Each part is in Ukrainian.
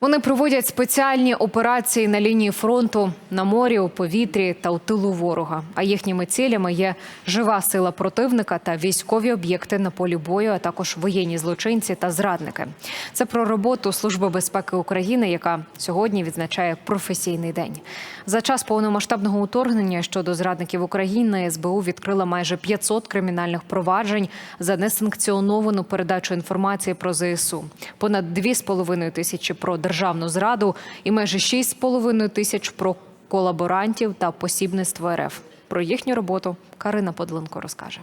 Вони проводять спеціальні операції на лінії фронту на морі, у повітрі та у тилу ворога. А їхніми цілями є жива сила противника та військові об'єкти на полі бою, а також воєнні злочинці та зрадники. Це про роботу Служби безпеки України, яка сьогодні відзначає професійний день. За час повномасштабного уторгнення щодо зрадників України СБУ відкрила майже 500 кримінальних проваджень за несанкціоновану передачу інформації про ЗСУ. Понад 2,5 тисячі про державну зраду і майже 6,5 тисяч про колаборантів та посібництво РФ. Про їхню роботу Карина Подленко розкаже.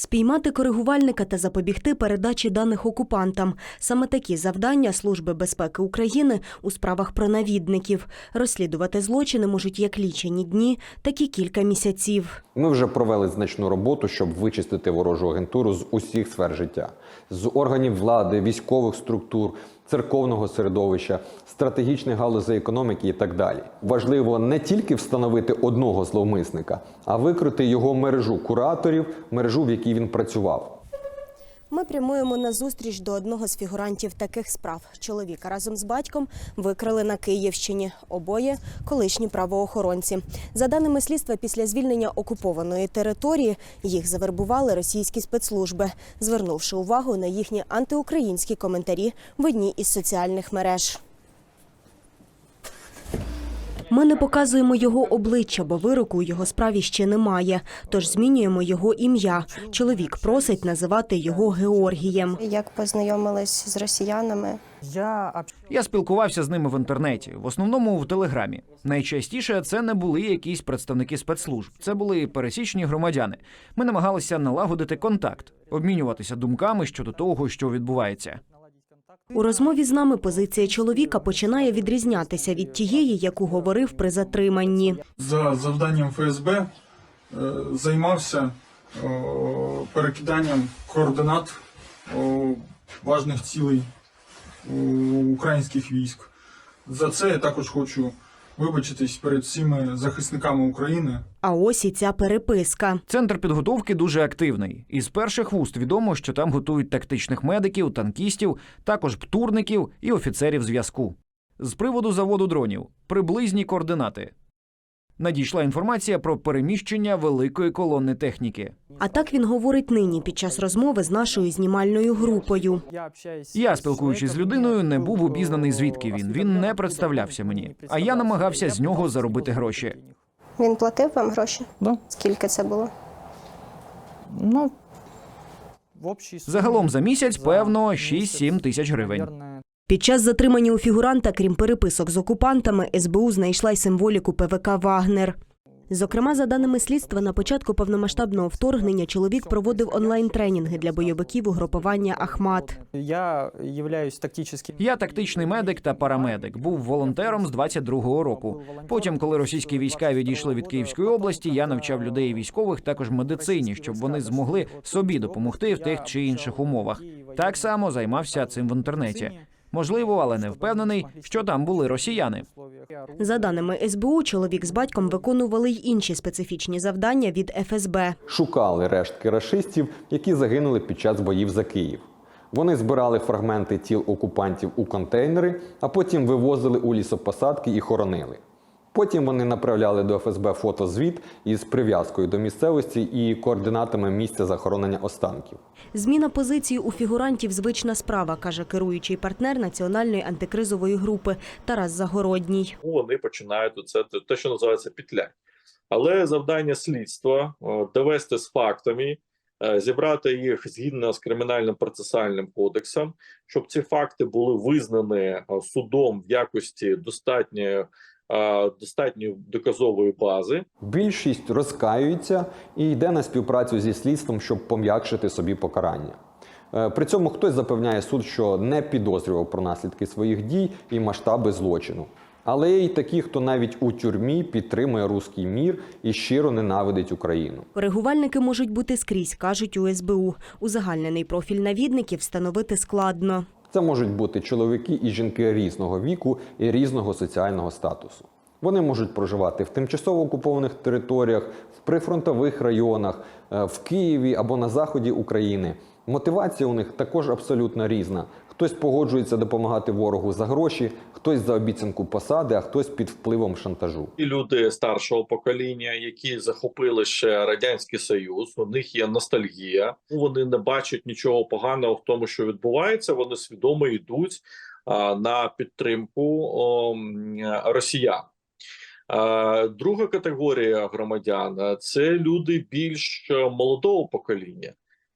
Спіймати коригувальника та запобігти передачі даних окупантам. Саме такі завдання Служби безпеки України у справах про навідників. Розслідувати злочини можуть як лічені дні, так і кілька місяців. Ми вже провели значну роботу, щоб вичистити ворожу агентуру з усіх сфер життя, з органів влади, військових структур, церковного середовища, стратегічних галузей економіки і так далі. Важливо не тільки встановити одного зловмисника, а викрити його мережу кураторів, мережу, в якій він працював. Ми прямуємо на зустріч до одного з фігурантів таких справ. Чоловіка разом з батьком викрили на Київщині. Обоє колишні правоохоронці. За даними слідства, після звільнення окупованої території їх завербували російські спецслужби, звернувши увагу на їхні антиукраїнські коментарі в одній із соціальних мереж. Ми не показуємо його обличчя, бо вироку у його справі ще немає. Тож змінюємо його ім'я. Чоловік просить називати його Георгієм. Як познайомились з росіянами? Я Я спілкувався з ними в інтернеті, в основному в телеграмі. Найчастіше це не були якісь представники спецслужб, це були пересічні громадяни. Ми намагалися налагодити контакт, обмінюватися думками щодо того, що відбувається. У розмові з нами позиція чоловіка починає відрізнятися від тієї, яку говорив при затриманні. за завданням ФСБ е, займався перекиданням координат важних цілей українських військ. За це я також хочу вибачитись перед всіми захисниками України. А ось і ця переписка. Центр підготовки дуже активний. Із перших вуст відомо, що там готують тактичних медиків, танкістів, також птурників і офіцерів зв'язку. З приводу заводу дронів приблизні координати. Надійшла інформація про переміщення великої колони техніки. А так він говорить нині під час розмови з нашою знімальною групою. я спілкуючись з людиною, не був обізнаний, звідки він. Він не представлявся мені. А я намагався з нього заробити гроші. Він платив вам гроші? Да. Скільки це було? Ну, Загалом за місяць, певно, місяць, 6-7 тисяч гривень. Під час затримання у фігуранта, крім переписок з окупантами, СБУ знайшла й символіку ПВК Вагнер. Зокрема, за даними слідства, на початку повномасштабного вторгнення чоловік проводив онлайн-тренінги для бойовиків угрупування Ахмат. Я являюсь тактическим... Я тактичний медик та парамедик. Був волонтером з 22-го року. Потім, коли російські війська відійшли від Київської області, я навчав людей і військових також медицині, щоб вони змогли собі допомогти в тих чи інших умовах. Так само займався цим в інтернеті. Можливо, але не впевнений, що там були росіяни. За даними СБУ, чоловік з батьком виконували й інші специфічні завдання від ФСБ. Шукали рештки рашистів, які загинули під час боїв за Київ. Вони збирали фрагменти тіл окупантів у контейнери, а потім вивозили у лісопосадки і хоронили. Потім вони направляли до ФСБ фотозвіт із прив'язкою до місцевості і координатами місця захоронення останків. Зміна позиції у фігурантів звична справа, каже керуючий партнер національної антикризової групи Тарас Загородній. вони починають це те, що називається петля. Але завдання слідства довести з фактами, е, зібрати їх згідно з кримінальним процесуальним кодексом, щоб ці факти були визнані судом в якості достатньої, е, достатньої доказової бази, Більшість розкаюється і йде на співпрацю зі слідством, щоб пом'якшити собі покарання. Е, При цьому хтось запевняє суд, що не підозрював про наслідки своїх дій і масштаби злочину. Але є й такі, хто навіть у тюрмі підтримує руський мір і щиро ненавидить Україну. Коригувальники можуть бути скрізь, кажуть у СБУ. Узагальнений профіль навідників встановити складно. Це можуть бути чоловіки і жінки різного віку і різного соціального статусу. Вони можуть проживати в тимчасово окупованих територіях, в прифронтових районах, е, в Києві або на заході України. Мотивація у них також абсолютно різна. Хтось погоджується допомагати ворогу за гроші, хтось за обіцянку посади, а хтось під впливом шантажу. І люди старшого покоління, які захопили ще радянський союз, у них є ностальгія. Вони не бачать нічого поганого в тому, що відбувається. Вони свідомо йдуть на підтримку росіян. Друга категорія громадян це люди більш е, молодого покоління,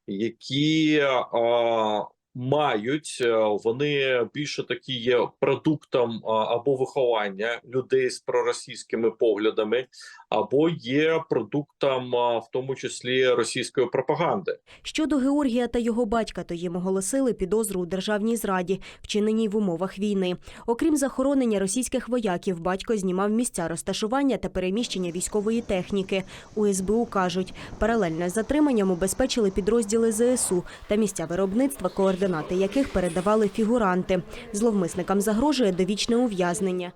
які а, мають е, вони більше такі є продуктом або виховання людей з проросійськими поглядами, або є продуктом, в тому числі російської пропаганди. Щодо Георгія та його батька, то їм оголосили підозру у державній зраді, вчиненій в умовах війни. Окрім захоронення російських вояків, батько знімав місця розташування та переміщення військової техніки. У СБУ кажуть, паралельно з затриманням убезпечили підрозділи ЗСУ та місця виробництва, координати яких передавали фігуранти. Зловмисникам загрожує довічне ув'язнення.